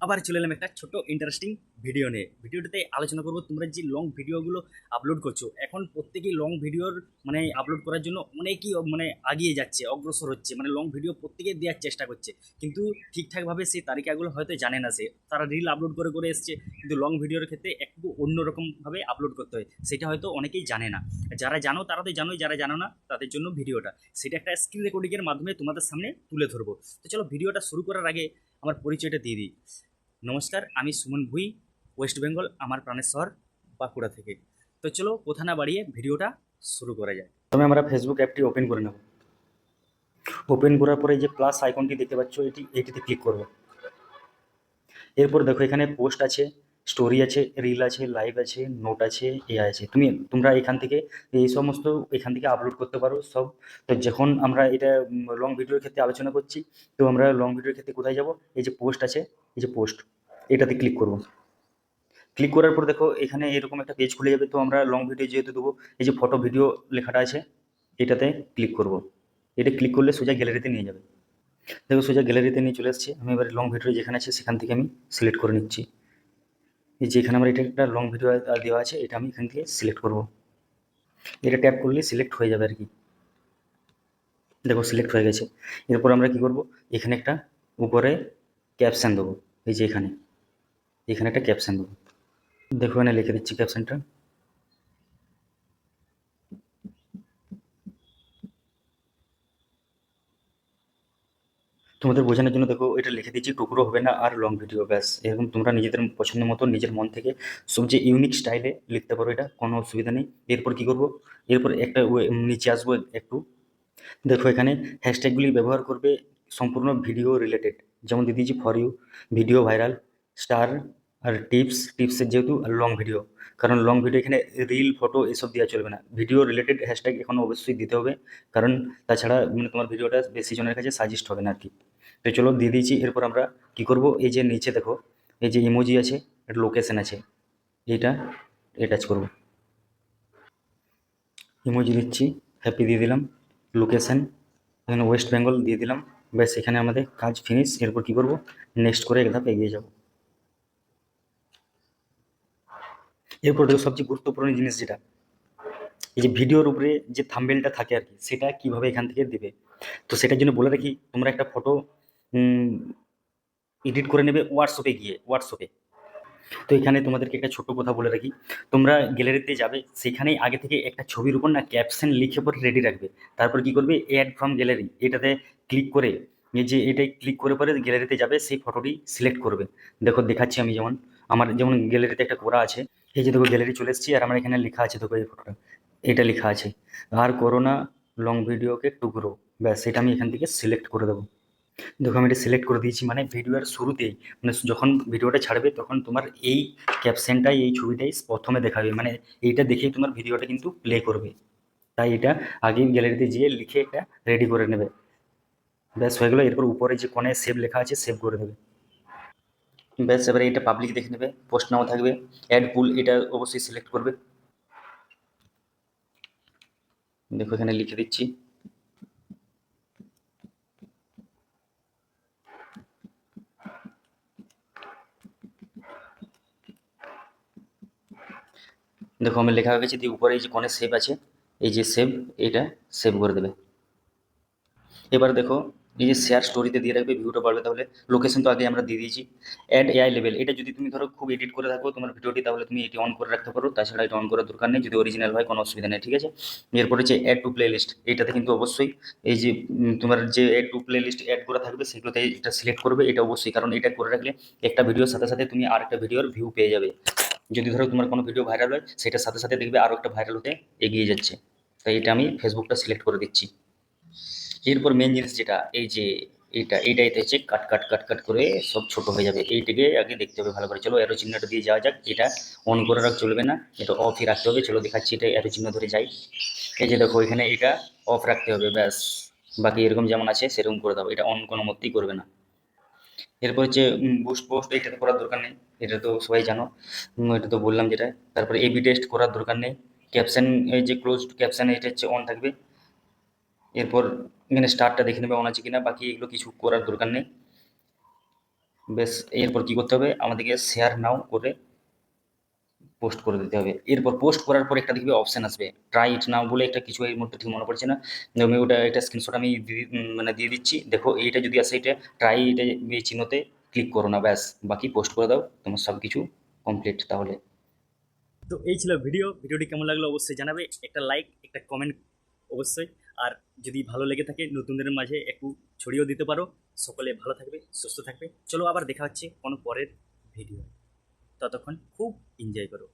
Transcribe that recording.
আবার চলে এলাম একটা ছোট ইন্টারেস্টিং ভিডিও নিয়ে। ভিডিওটাতে আলোচনা করব। তোমরা যে লং ভিডিওগুলো আপলোড করছ, এখন প্রত্যেকেই লং ভিডিওর মানে আপলোড করার জন্য অনেকই মানে আগিয়ে যাচ্ছে, অগ্রসর হচ্ছে। মানে লং ভিডিও প্রত্যেকে দেওয়ার চেষ্টা করছে। কিন্তু ঠিকঠাকভাবে সেই তালিকাগুলো হয়তো জানে না সে। তারা রিল আপলোড করে করে এসছে। কিন্তু লং ভিডিওর ক্ষেত্রে একটু অন্যরকমভাবে আপলোড করতে হয়। সেটা হয়তো অনেকেই জানে না। যারা জানো, তারা তো জানোই। যারা জানো না, তাদের জন্য ভিডিওটা সেটা একটা স্ক্রিন রেকর্ডিংয়ের মাধ্যমে তোমাদের সামনে তুলে ধরবো। তো চলো ভিডিওটা শুরু করার আগে আমার পরিচয়টা দিয়ে দিই। নমস্কার, আমি সুমন ভুই, ওয়েস্ট বেঙ্গল, আমার প্রাণের শহর বাঁকুড়া থেকে। তো চলো কোথা না বাড়িয়ে ভিডিওটা শুরু করা যায় তবে আমরা ফেসবুক অ্যাপটি ওপেন করে নেব। ওপেন করার পরে যে প্লাস আইকনটি দেখতে পাচ্ছ, এটি, এটিতে ক্লিক করব। এরপর দেখো এখানে পোস্ট আছে। স্টোরি আছে রিল আছে লাইভ আছে নোট আছে এ আছে। তুমি, তোমরা এখান থেকে এই সমস্ত এখান থেকে আপলোড করতে পারো সব। তো যখন আমরা এটা লং ভিডিওর ক্ষেত্রে আলোচনা করছি, তো আমরা লং ভিডিওর ক্ষেত্রে কোথায় যাব? এই যে পোস্ট আছে, এই যে পোস্ট এটাতে ক্লিক করব। ক্লিক করার পর দেখো, এখানে এরকম একটা পেজ খুলে যাবে, তো আমরা লং ভিডিও যেহেতু দেবো, এই যে ফটো ভিডিও লেখাটা আছে, এটাতে ক্লিক করব। এটা ক্লিক করলে সোজা গ্যালারিতে নিয়ে যাবে। দেখো সোজা গ্যালারিতে নিয়ে চলে এসেছি। আমি এবার লং ভিডিও যেখানে আছে, সেখান থেকে আমি সিলেক্ট করে নিচ্ছি। এই যে এখানে আমার এটা একটা লং ভিডিও দেওয়া আছে, এটা আমি এখান থেকে সিলেক্ট করব। এটা ট্যাপ করলে সিলেক্ট হয়ে যাবে আর কি দেখো সিলেক্ট হয়ে গেছে। এরপর আমরা কি করব? এখানে একটা উপরে ক্যাপশান দেবো। এই যে এখানে। এখানে একটা ক্যাপশান দেবো। দেখো এখানে লিখে দিচ্ছি ক্যাপশানটা তোমাদের বোঝানোর জন্য দেখো, এটা লিখে দিচ্ছি টুকরো হবে না আর লং ভিডিও ব্যাস। এরকম তোমরা নিজেদের পছন্দ মতো, নিজের মন থেকে সবচেয়ে ইউনিক স্টাইলে লিখতে পারো এটা, কোনো অসুবিধা নেই। এরপর কি করব? এরপর একটা নিচে আসব একটু। দেখো এখানে হ্যাশট্যাগুলি ব্যবহার করবে সম্পূর্ণ ভিডিও রিলেটেড যেমন দিয়ে দিয়েছি for you video viral star R tips টিপসের যেহেতু লং ভিডিও কারণ লং ভিডিও এখানে রিল ফটো এসব দেওয়া চলবে না। ভিডিও রিলেটেড হ্যাশট্যাগ এখন অবশ্যই দিতে হবে। কারণ তাছাড়া মানে তোমার ভিডিওটা বেশি জনের কাছে সাজেস্ট হবে না আর কি। তো চলো দিয়ে দিয়েছি, এরপর আমরা কি করব? এই যে নিচে দেখো, এই যে ইমোজি আছে একটা লোকেশন আছে, এইটা অ্যাটাচ করব। ইমোজি দিচ্ছি হ্যাপি দিয়ে দিলাম লোকেশন এখানে ওয়েস্ট বেঙ্গল দিয়ে দিলাম, ব্যাস এখানে আমাদের কাজ ফিনিশ এরপর কি করব? নেক্সট করে এক ধাপ এগিয়ে যাব। এরপর দেখো সবচেয়ে গুরুত্বপূর্ণ জিনিস যেটা, এই যে ভিডিওর উপরে যে থাম্বেলটা থাকে আর কি, সেটা কীভাবে এখান থেকে দেবে? তো সেটার জন্য বলে রাখি, তোমরা একটা ফটো এডিট করে নেবে হোয়াটসঅ্যাপে গিয়ে হোয়াটসঅ্যাপে তো এখানে তোমাদেরকে একটা ছোট কথা বলে রাখি। তোমরা গ্যালারিতে যাবে, সেখানেই আগে থেকে একটা ছবির উপর না ক্যাপশন লিখে পরে রেডি রাখবে। তারপর কি করবে? অ্যাড ফ্রম গ্যালারি এটাতে ক্লিক করে যে এটাই ক্লিক করে পরে গ্যালারিতে যাবে, সেই ফটোটি সিলেক্ট করবে। দেখো, দেখাচ্ছি আমি যেমন, আমার যেমন গ্যালারিতে একটা করা আছে, এই যে দেখো গ্যালারি চলে এসেছি, আর আমার এখানে লেখা আছে, দেখো এই ফটোটা এটা লেখা আছে, আর করোনা লং ভিডিওকে টুকরো। ব্যাস, এটা আমি এখান থেকে সিলেক্ট করে দেবো। দেখো আমি এটা সিলেক্ট করে দিয়েছি মানে ভিডিওর শুরুতেই। মানে যখন ভিডিওটা ছাড়বে তখন তোমার এই ক্যাপশনটাই এই ছবিটাই প্রথমে দেখাবে। মানে এইটা দেখেই তোমার ভিডিওটা কিন্তু প্লে করবে। তাই এটা আগে গ্যালারিতে যেয়ে লিখে এটা রেডি করে নেবে। ব্যাস, হয়ে গেলো। এরপর উপরে যে কোণে সেভ লেখা আছে সেভ করে দেবে। ব্যাস, এবারে এটা পাবলিক দেখে নেবে। পোস্ট নাও থাকবে। অ্যাড পুল এটা অবশ্যই সিলেক্ট করবে। দেখো, এখানে লিখে দিচ্ছি। দেখো, আমি লেখা হয়ে গেছে দিয়ে উপরে এই যে কোণে সেভ আছে, এই যে সেভ এটা সেভ করে দেবে। এবার দেখো, এই যে শেয়ার স্টোরিতে দিয়ে রাখবে ভিউটা বাড়বে, তাহলে লোকেশন তো আগে আমরা দিয়ে দিয়েছি। অ্যাড এআই লেভেল এটা যদি তুমি ধরো খুব এডিট করে থাকো তোমার ভিডিওটি, তাহলে তুমি এটি অন করে রাখতে পারো, তাছাড়া এটা অন করার দরকার নেই, যদি অরিজিনাল হয়, কোনো অসুবিধা নেই, ঠিক আছে? এরপরে যে অ্যাড টু প্লে লিস্ট এইটাতে কিন্তু অবশ্যই এই যে তোমার যে add to playlist add করা থাকবে, সেগুলোতে এটা সিলেক্ট করবে, এটা অবশ্যই, কারণ এটা করে রাখলে একটা ভিডিওর সাথে সাথে তুমি আর একটা ভিডিওর ভিউ পেয়ে যাবে। যদি ধরো তোমার কোনো ভিডিও ভাইরাল হয়, সেটার সাথে সাথে দেখবে আরও একটা ভাইরাল হতে এগিয়ে যাচ্ছে। তাই এটা আমি ফেসবুকটা সিলেক্ট করে দিচ্ছি। এরপর মেন জিনিস যেটা, এই যে এটা এইটা এটা হচ্ছে কাট কাট কাট কাট করে সব ছোট হয়ে যাবে। এইটাকে আগে দেখতে হবে ভালো করে। চলো অ্যারো চিহ্নটা দিয়ে যাওয়া যাক। এটা অন করে রাখ, চলবে না। এটা অফই রাখতে হবে। চলো দেখাচ্ছি এটা অ্যারো চিহ্ন ধরে যাই। এই যে দেখো, এখানে এটা অফ রাখতে হবে, ব্যাস। বাকি এরকম যেমন আছে, সেরকম করে দাও। এটা অন কোনো মতেই করবে না। এরপর হচ্ছে বুস্ট পোস্ট এটা তো করার দরকার নেই, এটা তো সবাই জানো। এটা তো বললাম যেটা। তারপরে এবি টেস্ট করার দরকার নেই। ক্যাপশন এই যে ক্লোজ ক্যাপশন এটা হচ্ছে অন থাকবে। এরপর এখানে স্টারটা দেখে নেবে অন আছে কিনা, বাকি এগুলো কিছু করার দরকার নেই। বেশ, এরপর কি করতে হবে? আমাদেরকে শেয়ার নাও করে পোস্ট করে দিতে হবে। এরপর পোস্ট করার পর একটা দেখবে অপশান আসবে। ট্রাই ইট নাও বলে একটা কিছু এই মুহূর্তে ঠিক মনে পড়ছে না। আমি ওটা একটা স্ক্রিনশট আমি মানে দিয়ে দিচ্ছি। দেখো এইটা যদি আসে এটা ট্রাই এটা এই চিহ্নতে ক্লিক করো না, ব্যাস। বাকি পোস্ট করে দাও, তোমার সব কিছু কমপ্লিট তাহলে। তো এই ছিল ভিডিও ভিডিওটি কেমন লাগল অবশ্যই জানাবে। একটা লাইক একটা কমেন্ট অবশ্যই। আর যদি ভালো লেগে থাকে, নতুনদের মাঝে একটু ছড়িয়েও দিতে পারো। সকলে ভালো থাকবে, সুস্থ থাকবে। চলো আবার দেখা হচ্ছে কোনো পরের ভিডিও ততক্ষণ খুব এনজয় করো।